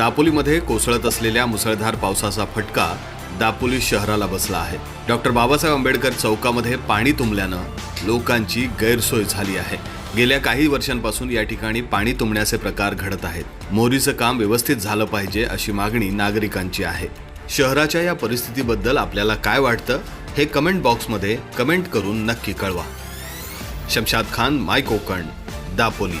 दापोलीमध्ये कोसळत असलेल्या मुसळधार पावसाचा फटका दापोली शहराला बसला आहे. डॉक्टर बाबासाहेब आंबेडकर चौकामध्ये पाणी तुंबल्यानं लोकांची गैरसोय झाली आहे. गेल्या काही वर्षांपासून या ठिकाणी पाणी तुंबण्याचे प्रकार घडत आहेत. मोरीचं काम व्यवस्थित झालं पाहिजे अशी मागणी नागरिकांची आहे. शहराच्या या परिस्थितीबद्दल आपल्याला काय वाटतं हे कमेंट बॉक्समध्ये कमेंट करून नक्की कळवा. शमशाद खान माय कोकण दापोली.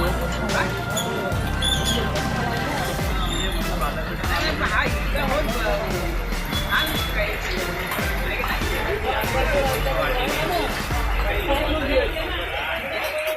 我不贪